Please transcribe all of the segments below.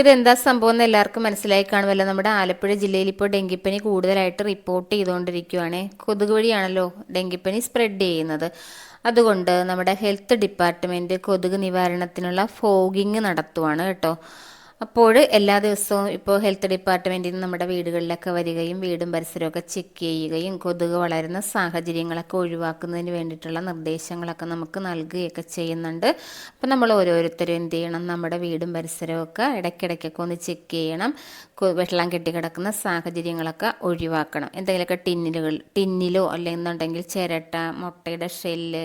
ഇതെന്താ സംഭവം എന്ന് എല്ലാവർക്കും മനസ്സിലായി കാണുമല്ലോ. നമ്മുടെ ആലപ്പുഴ ജില്ലയിൽ ഇപ്പോൾ ഡെങ്കിപ്പനി കൂടുതലായിട്ട് റിപ്പോർട്ട് ചെയ്തുകൊണ്ടിരിക്കുകയാണ് കൊതുക് വഴിയാണല്ലോ ഡെങ്കിപ്പനി സ്പ്രെഡ് ചെയ്യുന്നത്. അതുകൊണ്ട് നമ്മുടെ ഹെൽത്ത് ഡിപ്പാർട്ട്മെന്റ് കൊതുക് നിവാരണത്തിനുള്ള ഫോഗിങ് നടത്തുവാണ് കേട്ടോ. അപ്പോൾ എല്ലാ ദിവസവും ഇപ്പോൾ ഹെൽത്ത് ഡിപ്പാർട്ട്മെന്റിൽ നിന്ന് നമ്മുടെ വീടുകളിലൊക്കെ വരികയും വീടും പരിസരമൊക്കെ ചെക്ക് ചെയ്യുകയും കൊതുക് വളരുന്ന സാഹചര്യങ്ങളൊക്കെ ഒഴിവാക്കുന്നതിന് വേണ്ടിയിട്ടുള്ള നിർദ്ദേശങ്ങളൊക്കെ നമുക്ക് നൽകുകയൊക്കെ ചെയ്യുന്നുണ്ട്. അപ്പോൾ നമ്മൾ ഓരോരുത്തരും എന്ത് ചെയ്യണം? നമ്മുടെ വീടും പരിസരമൊക്കെ ഇടയ്ക്കിടയ്ക്കൊക്കെ ഒന്ന് ചെക്ക് ചെയ്യണം. വെള്ളം കെട്ടിക്കിടക്കുന്ന സാഹചര്യങ്ങളൊക്കെ ഒഴിവാക്കണം. എന്തെങ്കിലുമൊക്കെ ടിന്നിലുകൾ ടിന്നിലോ അല്ലെന്നുണ്ടെങ്കിൽ ചിരട്ട മുട്ടയുടെ ഷെല്ല്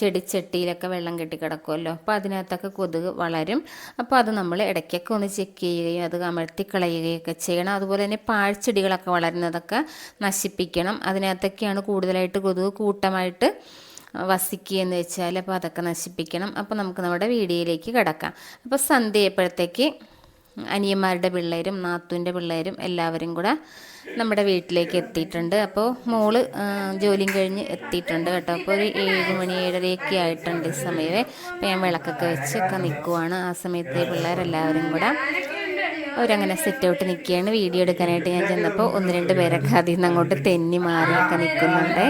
ചെടിച്ചട്ടിയിലൊക്കെ വെള്ളം കെട്ടിക്കിടക്കുമല്ലോ. അപ്പോൾ അതിനകത്തൊക്കെ കൊതുക് വളരും. അപ്പോൾ അത് നമ്മൾ ഇടയ്ക്കൊക്കെ ഒന്ന് ചെക്ക് ചെയ്യുകയും അത് അമർത്തിക്കളയുകയൊക്കെ ചെയ്യണം. അതുപോലെ തന്നെ പാഴ്ചെടികളൊക്കെ വളരുന്നതൊക്കെ നശിപ്പിക്കണം. അതിനകത്തൊക്കെയാണ് കൂടുതലായിട്ട് കൊതുക് കൂട്ടമായിട്ട് വസിക്കുകയെന്ന് വെച്ചാൽ അപ്പോൾ അതൊക്കെ നശിപ്പിക്കണം. അപ്പോൾ നമുക്ക് നമ്മുടെ വീഡിയോയിലേക്ക് കിടക്കാം. അപ്പോൾ സന്ധ്യയപ്പോഴത്തേക്ക് അനിയന്മാരുടെ പിള്ളേരും നാത്തൂന്റെ പിള്ളേരും എല്ലാവരും കൂടെ നമ്മുടെ വീട്ടിലേക്ക് എത്തിയിട്ടുണ്ട്. അപ്പോൾ മോൾ ജോലിയും കഴിഞ്ഞ് എത്തിയിട്ടുണ്ട് കേട്ടോ. അപ്പോൾ ഒരു ഏഴ് മണി ഏഴരയൊക്കെ ആയിട്ടുണ്ട് ഈ സമയമേ. അപ്പോൾ ഞാൻ വിളക്കൊക്കെ വെച്ചൊക്കെ നിൽക്കുവാണ് ആ സമയത്ത് പിള്ളേരെല്ലാവരും കൂടെ അവരങ്ങനെ സെറ്റ് ഔട്ട് നിൽക്കുകയാണ് വീഡിയോ എടുക്കാനായിട്ട് ഞാൻ ചെന്നപ്പോൾ ഒന്ന് രണ്ട് പേരൊക്കെ അതിൽ നിന്ന് അങ്ങോട്ട് തെന്നി മാറിയൊക്കെ നിൽക്കുന്നുണ്ട്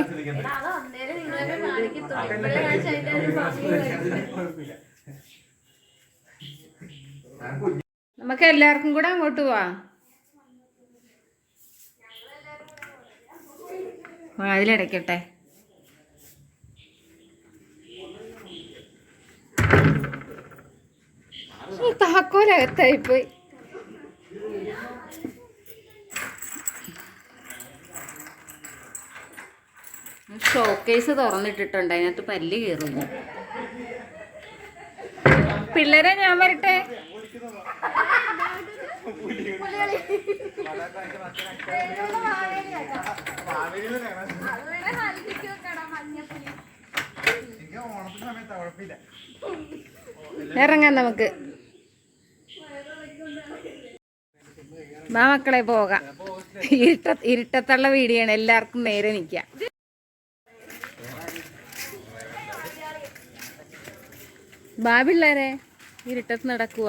നമുക്ക് എല്ലാവർക്കും കൂടെ അങ്ങോട്ട് പോവാം അതിലടയ്ക്കട്ടെ താക്കോലകത്തായിപ്പോയി. ഷോക്കേസ് തുറന്നിട്ടിട്ടുണ്ട് അതിനകത്ത് പല്ല് കയറുന്നു പിള്ളേരെ ഞാൻ വരട്ടെ? ഇറങ്ങാം നമുക്ക്. മക്കളെ പോകാം. ഇരുട്ട ഇരുട്ടത്തുള്ള വീടിയാണ്. എല്ലാവർക്കും നേരെ നിൽക്കാം. വാ പിള്ളേരെ ഇരുട്ടത്ത് നടക്കുക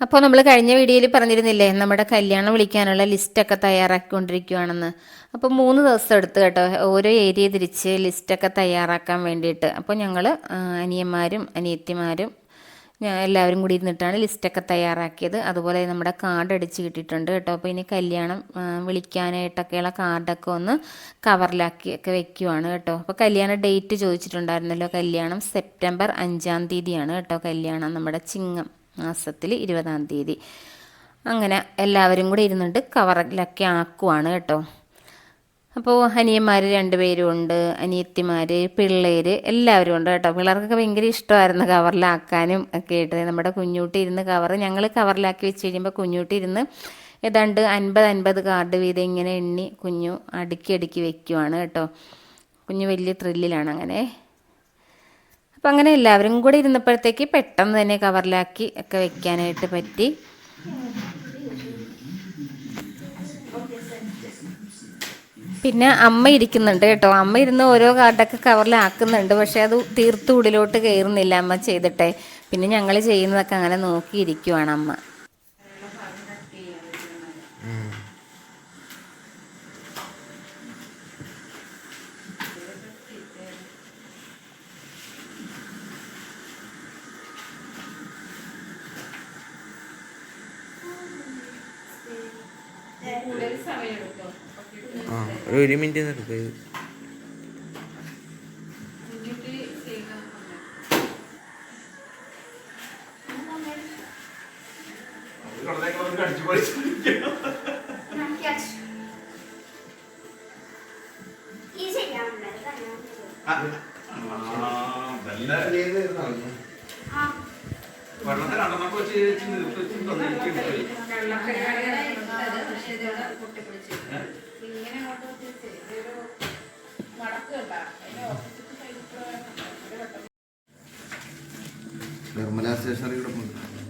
അപ്പോൾ നമ്മൾ കഴിഞ്ഞ വീഡിയോയിൽ പറഞ്ഞിരുന്നില്ലേ നമ്മുടെ കല്യാണം വിളിക്കാനുള്ള ലിസ്റ്റൊക്കെ തയ്യാറാക്കിക്കൊണ്ടിരിക്കുകയാണെന്ന് അപ്പോൾ മൂന്ന് ദിവസം എടുത്ത് കേട്ടോ ഓരോ ഏരിയ തിരിച്ച് ലിസ്റ്റൊക്കെ തയ്യാറാക്കാൻ വേണ്ടിയിട്ട്. അപ്പോൾ ഞങ്ങൾ അനിയന്മാരും അനിയത്തിമാരും എല്ലാവരും കൂടി ഇരുന്നിട്ടാണ് ലിസ്റ്റൊക്കെ തയ്യാറാക്കിയത്. അതുപോലെ നമ്മുടെ കാർഡ് അടിച്ച് കിട്ടിയിട്ടുണ്ട് കേട്ടോ. അപ്പോൾ ഇനി കല്യാണം വിളിക്കാനായിട്ടൊക്കെയുള്ള കാർഡൊക്കെ ഒന്ന് കവറിലാക്കി ഒക്കെ വെക്കുവാണ് കേട്ടോ. അപ്പോൾ കല്യാണ ഡേറ്റ് ചോദിച്ചിട്ടുണ്ടായിരുന്നല്ലോ കല്യാണം സെപ്റ്റംബർ അഞ്ചാം തീയതിയാണ് കേട്ടോ കല്യാണം നമ്മുടെ ചിങ്ങം. മാസത്തിൽ ഇരുപതാം തീയതി. അങ്ങനെ എല്ലാവരും കൂടെ ഇരുന്നിട്ട് കവറിലൊക്കെ ആക്കുവാണ് കേട്ടോ. അപ്പോൾ അനിയന്മാർ രണ്ടുപേരും ഉണ്ട് അനിയത്തിമാർ പിള്ളേർ എല്ലാവരും ഉണ്ട് കേട്ടോ. പിള്ളേർക്കൊക്കെ ഭയങ്കര ഇഷ്ടമായിരുന്നു കവറിലാക്കാനും ഒക്കെ ആയിട്ട്. നമ്മുടെ കുഞ്ഞൂട്ടി ഇരുന്ന് കവർ ഞങ്ങൾ കവറിലാക്കി വെച്ച് കഴിയുമ്പോൾ കുഞ്ഞൂട്ടി ഇരുന്ന് ഏതാണ്ട് അൻപത് അൻപത് കാർഡ് വീതം ഇങ്ങനെ എണ്ണി കുഞ്ഞു അടുക്കി അടുക്കി വെക്കുവാണ് കേട്ടോ. കുഞ്ഞു വലിയ ത്രില്ലിലാണ് അങ്ങനെ. അപ്പം അങ്ങനെ എല്ലാവരും കൂടെ ഇരുന്നപ്പോഴത്തേക്ക് പെട്ടെന്ന് തന്നെ കവറിലാക്കി ഒക്കെ വെക്കാനായിട്ട് പറ്റി. പിന്നെ അമ്മ ഇരിക്കുന്നുണ്ട് കേട്ടോ. അമ്മ ഇരുന്ന് ഓരോ കാർഡൊക്കെ കവറിലാക്കുന്നുണ്ട്. പക്ഷെ അത് തീർത്ത് ഉള്ളിലോട്ട് കയറുന്നില്ല. അമ്മ ചെയ്തിട്ടെ. പിന്നെ ഞങ്ങൾ ചെയ്യുന്നതൊക്കെ അങ്ങനെ നോക്കിയിരിക്കുവാണ് അമ്മ. ആ ഒരു ഒരു മിനിറ്റ് എടുക്കുക വെള്ളത്തിൽ അടന്നൊക്കെ വെച്ച് വെച്ച് നിർത്തി വെച്ച് നിർമ്മല സ്റ്റേഷനറി കിടപ്പുണ്ട് ഇത്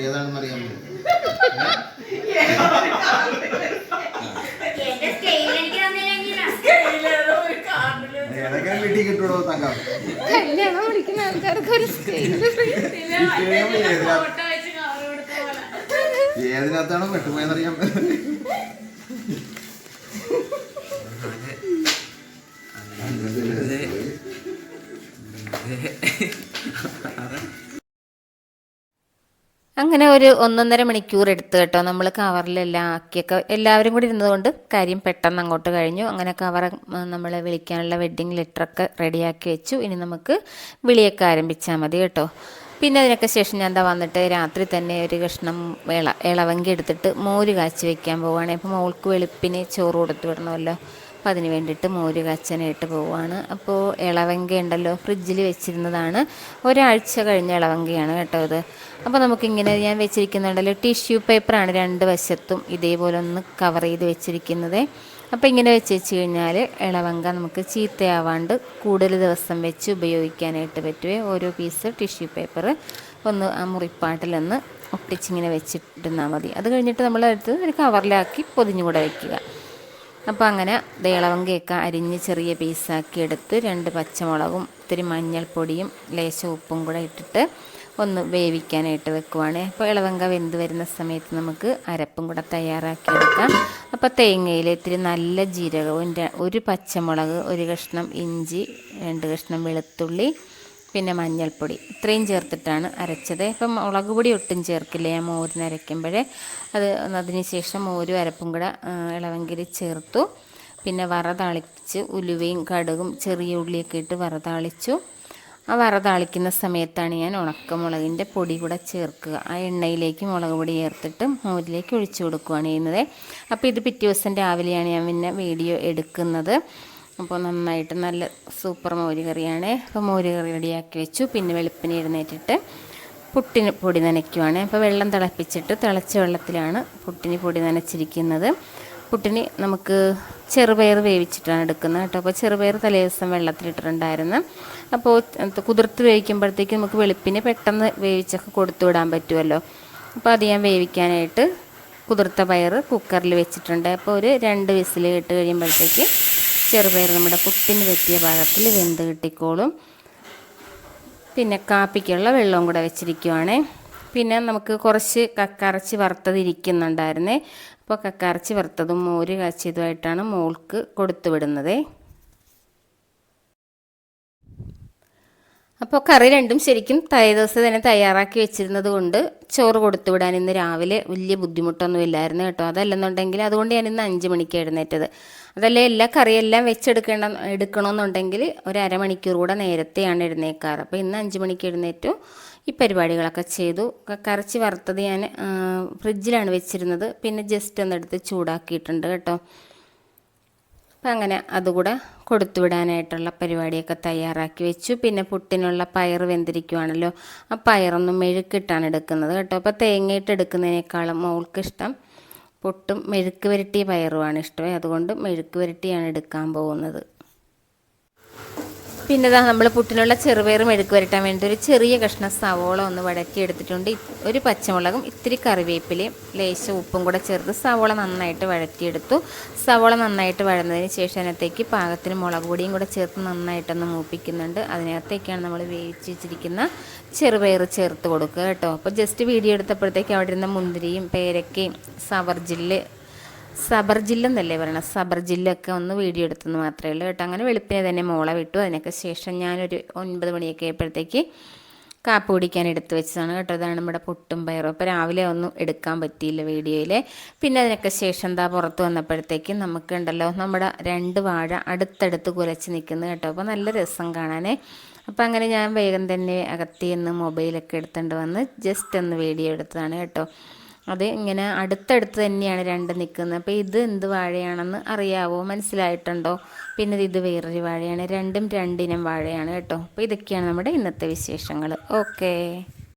ഏതാണെന്ന് അറിയാൻ ഏതൊക്കെ വീട്ടിൽ കിട്ടുള്ളൂ തങ്കം? കല്യാണം വിളിക്കുന്ന ആൾക്കാർക്ക് ഒരു ഏതിനകത്താണോ വെട്ടുപോയെന്നറിയാൻ പറ്റും അങ്ങനെ ഒരു ഒന്നൊന്നര മണിക്കൂർ എടുത്തു കേട്ടോ നമ്മൾ കവറിലെല്ലാം ആക്കിയൊക്കെ എല്ലാവരും കൂടി ഇരുന്നതുകൊണ്ട് കാര്യം പെട്ടെന്ന് അങ്ങോട്ട് കഴിഞ്ഞു. അങ്ങനെ കവർ നമ്മൾ വിളിക്കാനുള്ള വെഡ്ഡിങ് ലെറ്ററൊക്കെ റെഡിയാക്കി വെച്ചു. ഇനി നമുക്ക് വിളിയൊക്കെ ആരംഭിച്ചാൽ മതി കേട്ടോ. പിന്നെ അതിനൊക്കെ ശേഷം ഞാൻ എന്താ വന്നിട്ട് രാത്രി തന്നെ ഒരു കഷ്ണം ഇള ഇളവങ്കി എടുത്തിട്ട് മോര് കാച്ചി വെക്കാൻ പോവുകയാണെങ്കിൽ അപ്പോൾ മോൾക്ക് വെളുപ്പിന് ചോറ് കൊടുത്തു വിടണമല്ലോ. അപ്പോൾ അതിന് വേണ്ടിയിട്ട് മോര് കച്ചനായിട്ട് പോവുകയാണ് അപ്പോൾ ഇളവങ്ക ഉണ്ടല്ലോ ഫ്രിഡ്ജിൽ വെച്ചിരുന്നതാണ്. ഒരാഴ്ച കഴിഞ്ഞ ഇളവങ്കയാണ് കേട്ടോ ഇത് അപ്പോൾ നമുക്കിങ്ങനെ ഞാൻ വെച്ചിരിക്കുന്നുണ്ടല്ലോ ടിഷ്യൂ പേപ്പറാണ് രണ്ട് വശത്തും ഇതേപോലെ ഒന്ന് കവർ ചെയ്ത് വെച്ചിരിക്കുന്നത്. അപ്പോൾ ഇങ്ങനെ വെച്ച് വെച്ച് കഴിഞ്ഞാൽ ഇളവങ്ക നമുക്ക് ചീത്തയാവാണ്ട് കൂടുതൽ ദിവസം വെച്ച് ഉപയോഗിക്കാനായിട്ട് പറ്റുമേ ഓരോ പീസ് ടിഷ്യൂ പേപ്പർ ഒന്ന് ആ മുറിപ്പാട്ടിലൊന്ന് ഒട്ടിച്ചിങ്ങനെ വെച്ചിട്ടിരുന്നാൽ മതി. അത് കഴിഞ്ഞിട്ട് നമ്മൾ എടുത്ത് ഒരു കവറിലാക്കി പൊതിഞ്ഞുകൂടെ വയ്ക്കുക അപ്പോൾ അങ്ങനെ ദേളവങ്കയൊക്കെ അരിഞ്ഞ് ചെറിയ പീസാക്കി എടുത്ത് രണ്ട് പച്ചമുളകും ഇത്തിരി മഞ്ഞൾപ്പൊടിയും ലേശം ഉപ്പും കൂടെ ഇട്ടിട്ട് ഒന്ന് വേവിക്കാനായിട്ട് വെക്കുവാണ്. അപ്പോൾ ഇളവങ്ക വെന്ത് വരുന്ന സമയത്ത് നമുക്ക് അരപ്പും കൂടെ തയ്യാറാക്കി എടുക്കാം. അപ്പോൾ തേങ്ങയിൽ ഇത്തിരി നല്ല ജീരകവും ഒരു പച്ചമുളക് ഒരു കഷ്ണം ഇഞ്ചി രണ്ട് കഷ്ണം വെളുത്തുള്ളി പിന്നെ മഞ്ഞൾപ്പൊടി. ഇത്രയും ചേർത്തിട്ടാണ് അരച്ചത്. ഇപ്പം മുളക് പൊടി ഒട്ടും ചേർക്കില്ല. ഞാൻ മോരിന് അരയ്ക്കുമ്പോഴേ. അത് അതിന് ശേഷം മോരും അരപ്പും കൂടെ ഇളവങ്കിരി ചേർത്തു. പിന്നെ വറ താളിച്ച് ഉലുവയും കടുകും ചെറിയ ഉള്ളിയൊക്കെ ഇട്ട് വറ താളിച്ചു. ആ വറ താളിക്കുന്ന സമയത്താണ് ഞാൻ ഉണക്കമുളകിന്റെ പൊടി കൂടെ ചേർക്കുക. ആ എണ്ണയിലേക്ക് മുളക് പൊടി ചേർത്തിട്ട് മോരിലേക്ക് ഒഴിച്ചു കൊടുക്കുകയാണ് ചെയ്യുന്നത്. അപ്പോൾ ഇത് പിറ്റേ ദിവസം രാവിലെയാണ് ഞാൻ പിന്നെ വീഡിയോ എടുക്കുന്നത്. അപ്പോൾ നന്നായിട്ട് നല്ല സൂപ്പർ മോര് കറിയാണ്. അപ്പോൾ മോര് കറി റെഡിയാക്കി വെച്ചു. പിന്നെ വെളുപ്പിന് എഴുന്നേറ്റിട്ട് പുട്ടിന് പൊടി നനയ്ക്കുവാണ്. അപ്പോൾ വെള്ളം തിളപ്പിച്ചിട്ട് തിളച്ച വെള്ളത്തിലാണ് പുട്ടിന് പൊടി നനച്ചിരിക്കുന്നത്. പുട്ടിന് നമുക്ക് ചെറുപയർ വേവിച്ചിട്ടാണ് എടുക്കുന്നത് കേട്ടോ. അപ്പോൾ ചെറുപയർ തലേ ദിവസം വെള്ളത്തിലിട്ടിട്ടുണ്ടായിരുന്നു. അപ്പോൾ കുതിർത്ത് വേവിക്കുമ്പോഴത്തേക്ക് നമുക്ക് വെളുപ്പിന് പെട്ടെന്ന് വേവിച്ചൊക്കെ കൊടുത്തു വിടാൻ പറ്റുമല്ലോ. അപ്പോൾ അത് ഞാൻ വേവിക്കാനായിട്ട് കുതിർത്ത പയർ കുക്കറിൽ വെച്ചിട്ടുണ്ട്. അപ്പോൾ ഒരു രണ്ട് വിസിൽ ഇട്ട് കഴിയുമ്പോഴത്തേക്ക് ചെറുപയർ നമ്മുടെ പുട്ടിന് പറ്റിയ പാകത്തിൽ വെന്ത് കിട്ടിക്കോളും. പിന്നെ കാപ്പിക്കുള്ള വെള്ളവും കൂടെ വെച്ചിരിക്കുവാണേ. പിന്നെ നമുക്ക് കുറച്ച് കക്കറച്ചി വറുത്തത് ഇരിക്കുന്നുണ്ടായിരുന്നേ. അപ്പോൾ കക്കറച്ചി വറുത്തതും മോര് കാച്ചിയതുമായിട്ടാണ് മോൾക്ക് കൊടുത്തു വിടുന്നത് അപ്പോൾ കറി രണ്ടും ശരിക്കും തലേ ദിവസം തന്നെ തയ്യാറാക്കി വെച്ചിരുന്നത് കൊണ്ട് ചോറ് കൊടുത്തു വിടാൻ ഇന്ന് രാവിലെ വലിയ ബുദ്ധിമുട്ടൊന്നും ഇല്ലായിരുന്നു കേട്ടോ. അതല്ലെന്നുണ്ടെങ്കിൽ അതുകൊണ്ട് ഞാൻ ഇന്ന് അഞ്ച് മണിക്ക് എഴുന്നേറ്റത്. അതല്ലേ എല്ലാ കറിയെല്ലാം വെച്ചെടുക്കേണ്ട എടുക്കണമെന്നുണ്ടെങ്കിൽ ഒരു അരമണിക്കൂർ കൂടെ നേരത്തെയാണ് എഴുന്നേക്കാറ്. അപ്പോൾ ഇന്ന് അഞ്ച് മണിക്ക് എഴുന്നേറ്റു. ഈ പരിപാടികളൊക്കെ ചെയ്തു. കറച്ചി വറുത്തത് ഞാൻ ഫ്രിഡ്ജിലാണ് വെച്ചിരുന്നത്. പിന്നെ ജസ്റ്റ് ഒന്നെടുത്ത് ചൂടാക്കിയിട്ടുണ്ട് കേട്ടോ. അപ്പം അങ്ങനെ അതുകൂടെ കൊടുത്തുവിടാനായിട്ടുള്ള പരിപാടിയൊക്കെ തയ്യാറാക്കി വെച്ചു. പിന്നെ പുട്ടിനുള്ള പയർ വെന്തിരിക്കുവാണല്ലോ. ആ പയറൊന്നും മെഴുക്കിട്ടാണ് എടുക്കുന്നത് കേട്ടോ. അപ്പോൾ തേങ്ങയിട്ട് എടുക്കുന്നതിനേക്കാളും മോൾക്ക് ഇഷ്ടം പുട്ടും മെഴുക്ക് വരട്ടിയ പയറുമാണ് ഇഷ്ടമേ. അതുകൊണ്ട് മെഴുക്ക് വരട്ടിയാണ് എടുക്കാൻ പോകുന്നത്. പിന്നെ ഇതാ നമ്മൾ പുട്ടിനുള്ള ചെറുപയർ മെഴുക്ക് വരട്ടാൻ വേണ്ടി ഒരു ചെറിയ കഷ്ണം സവോള ഒന്ന് വഴറ്റി എടുത്തിട്ടുണ്ട്. ഒരു പച്ചമുളകും ഇത്തിരി കറിവേപ്പിലയും ലേശം ഉപ്പും കൂടെ ചേർത്ത് സവോള നന്നായിട്ട് വഴറ്റിയെടുത്തു. സവോള നന്നായിട്ട് വഴന്നതിന് ശേഷം അതിനകത്തേക്ക് പാകത്തിന് മുളക് പൊടിയും കൂടെ ചേർത്ത് നന്നായിട്ടൊന്ന് മൂപ്പിക്കുന്നുണ്ട്. അതിനകത്തേക്കാണ് നമ്മൾ വേവിച്ച് വെച്ചിരിക്കുന്ന ചെറുപയർ ചേർത്ത് കൊടുക്കുക കേട്ടോ. അപ്പോൾ ജസ്റ്റ് വീഡിയോ എടുത്തപ്പോഴത്തേക്ക് അവിടെ ഇരുന്ന മുന്തിരിയും പേരക്കയും സവർജില്ല് സബർ ജില്ല എന്നല്ലേ പറയണത് ജില്ലൊക്കെ ഒന്ന് വീഡിയോ എടുത്തെന്ന് മാത്രമേ ഉള്ളൂ കേട്ടോ. അങ്ങനെ വെളുപ്പിനെ തന്നെ മോളെ വിട്ടു. അതിനൊക്കെ ശേഷം ഞാനൊരു ഒൻപത് മണിയൊക്കെ ആയപ്പോഴത്തേക്ക് കാപ്പ് കുടിക്കാൻ എടുത്തു വെച്ചതാണ് കേട്ടോ. ഇതാണ് നമ്മുടെ പൊട്ടും പയറും. അപ്പോൾ രാവിലെ ഒന്നും എടുക്കാൻ പറ്റിയില്ല വീഡിയോയിൽ പിന്നെ അതിനൊക്കെ ശേഷം എന്താ പുറത്ത് വന്നപ്പോഴത്തേക്കും നമുക്കുണ്ടല്ലോ നമ്മുടെ രണ്ട് വാഴ അടുത്തടുത്ത് കുലച്ച് നിൽക്കുന്നത് കേട്ടോ. അപ്പോൾ നല്ല രസം കാണാനേ. അപ്പോൾ അങ്ങനെ ഞാൻ വേഗം തന്നെ അകത്തി നിന്ന് മൊബൈലൊക്കെ എടുത്തുകൊണ്ട് വന്ന് ജസ്റ്റ് ഒന്ന് വീഡിയോ എടുത്തതാണ് കേട്ടോ. അത് ഇങ്ങനെ അടുത്തടുത്ത് തന്നെയാണ് രണ്ട് നിൽക്കുന്നത്. അപ്പോൾ ഇത് എന്ത് വാഴയാണെന്ന് അറിയാവോ? മനസ്സിലായിട്ടുണ്ടോ? പിന്നെ ഇത് വേറൊരു വാഴയാണ്. രണ്ടും രണ്ടിനം വാഴയാണ് കേട്ടോ. അപ്പോൾ ഇതൊക്കെയാണ് നമ്മുടെ ഇന്നത്തെ വിശേഷങ്ങൾ. ഓക്കേ.